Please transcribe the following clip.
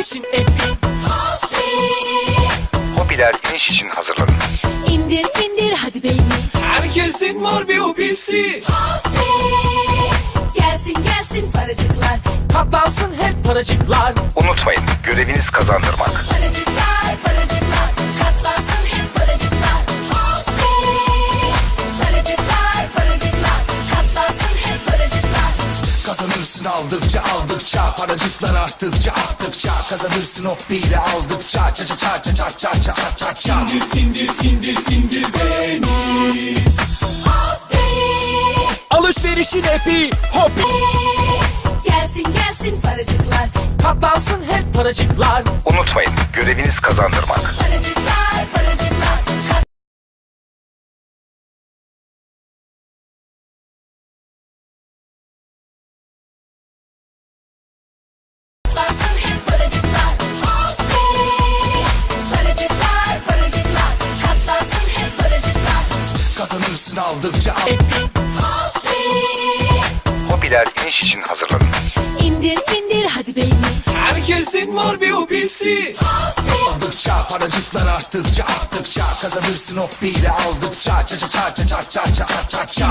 gelsin Epi. Hobiler iniş için hazırlanın. İndir indir hadi beyni. Herkesin var bir hobisi Gelsin gelsin paracıklar. Katlansın hep paracıklar. Unutmayın, göreviniz kazandırmak. Paracıklar Kazanırsın aldıkça aldıkça Paracıklar arttıkça arttıkça. Kazanırsın hop bile aldıkça Ça ça ça ça ça ça ça ça ça ça Hoppi Alışverişin Epi Hopi Gelsin gelsin paracıklar. Katlansın hep paracıklar. Unutmayın, göreviniz kazandırmak. Paracıklar aldıkça al- Hobiler iniş için hazırlanın. İndir indir hadi beyni Herkesin var bir hobisi. Aldıkça Paracıklar arttıkça arttıkça. Kazanırsın hop bile aldıkça. Ça ça ça ça ça ça ça ça